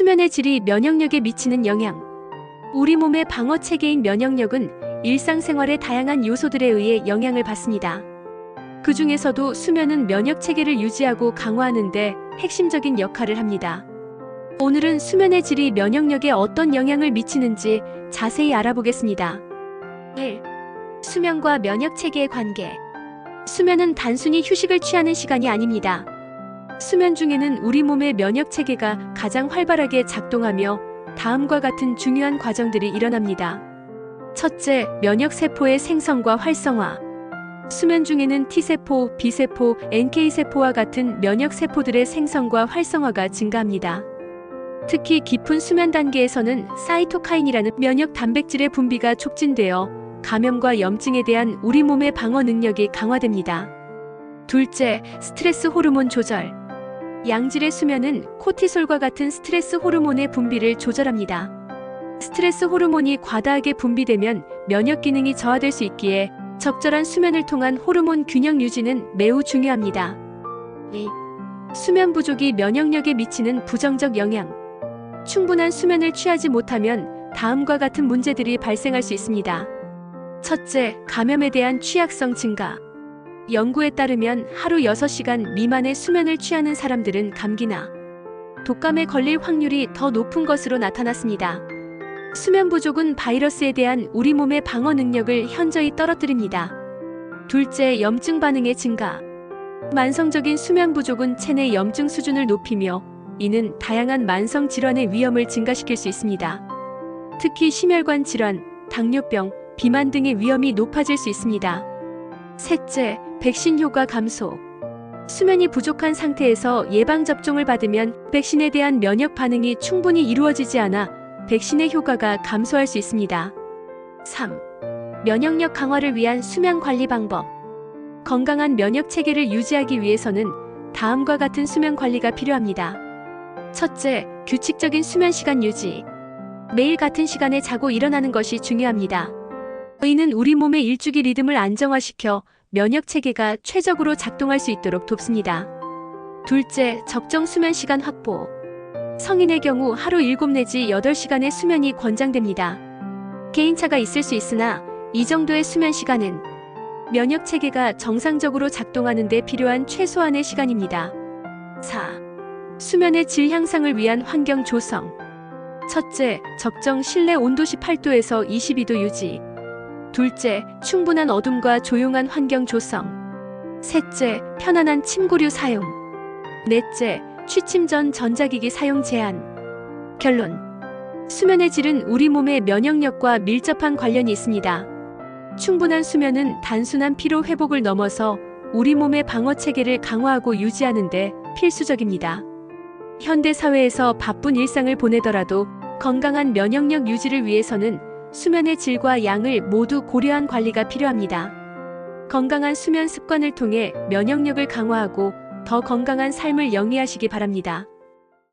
수면의 질이 면역력에 미치는 영향. 우리 몸의 방어 체계인 면역력은 일상생활의 다양한 요소들에 의해 영향을 받습니다. 그 중에서도 수면은 면역 체계를 유지하고 강화하는데 핵심적인 역할을 합니다. 오늘은 수면의 질이 면역력에 어떤 영향을 미치는지 자세히 알아보겠습니다. 1. 수면과 면역 체계의 관계. 수면은 단순히 휴식을 취하는 시간이 아닙니다. 수면 중에는 우리 몸의 면역 체계가 가장 활발하게 작동하며 다음과 같은 중요한 과정들이 일어납니다. 첫째, 면역 세포의 생성과 활성화. 수면 중에는 T세포, B세포, NK세포와 같은 면역 세포들의 생성과 활성화가 증가합니다. 특히 깊은 수면 단계에서는 사이토카인이라는 면역 단백질의 분비가 촉진되어 감염과 염증에 대한 우리 몸의 방어 능력이 강화됩니다. 둘째, 스트레스 호르몬 조절. 양질의 수면은 코티솔과 같은 스트레스 호르몬의 분비를 조절합니다. 스트레스 호르몬이 과다하게 분비되면 면역 기능이 저하될 수 있기에 적절한 수면을 통한 호르몬 균형 유지는 매우 중요합니다. 2. 수면 부족이 면역력에 미치는 부정적 영향. 충분한 수면을 취하지 못하면 다음과 같은 문제들이 발생할 수 있습니다. 첫째, 감염에 대한 취약성 증가. 연구에 따르면 하루 6시간 미만의 수면을 취하는 사람들은 감기나 독감에 걸릴 확률이 더 높은 것으로 나타났습니다. 수면 부족은 바이러스에 대한 우리 몸의 방어 능력을 현저히 떨어뜨립니다. 둘째, 염증 반응의 증가. 만성적인 수면 부족은 체내 염증 수준을 높이며 이는 다양한 만성 질환의 위험을 증가시킬 수 있습니다. 특히 심혈관 질환, 당뇨병, 비만 등의 위험이 높아질 수 있습니다. 셋째, 백신 효과 감소. 수면이 부족한 상태에서 예방접종을 받으면 백신에 대한 면역 반응이 충분히 이루어지지 않아 백신의 효과가 감소할 수 있습니다. 3. 면역력 강화를 위한 수면 관리 방법. 건강한 면역 체계를 유지하기 위해서는 다음과 같은 수면 관리가 필요합니다. 첫째, 규칙적인 수면 시간 유지. 매일 같은 시간에 자고 일어나는 것이 중요합니다. 이는 우리 몸의 일주기 리듬을 안정화시켜 면역 체계가 최적으로 작동할 수 있도록 돕습니다. 둘째, 적정 수면 시간 확보. 성인의 경우 하루 7 내지 8시간의 수면이 권장됩니다. 개인차가 있을 수 있으나 이 정도의 수면 시간은 면역 체계가 정상적으로 작동하는 데 필요한 최소한의 시간입니다. 4. 수면의 질 향상을 위한 환경 조성. 첫째, 적정 실내 온도 18도에서 22도 유지. 둘째, 충분한 어둠과 조용한 환경 조성. 셋째, 편안한 침구류 사용. 넷째, 취침 전 전자기기 사용 제한. 결론. 수면의 질은 우리 몸의 면역력과 밀접한 관련이 있습니다. 충분한 수면은 단순한 피로 회복을 넘어서 우리 몸의 방어 체계를 강화하고 유지하는데 필수적입니다. 현대 사회에서 바쁜 일상을 보내더라도 건강한 면역력 유지를 위해서는 수면의 질과 양을 모두 고려한 관리가 필요합니다. 건강한 수면 습관을 통해 면역력을 강화하고 더 건강한 삶을 영위하시기 바랍니다.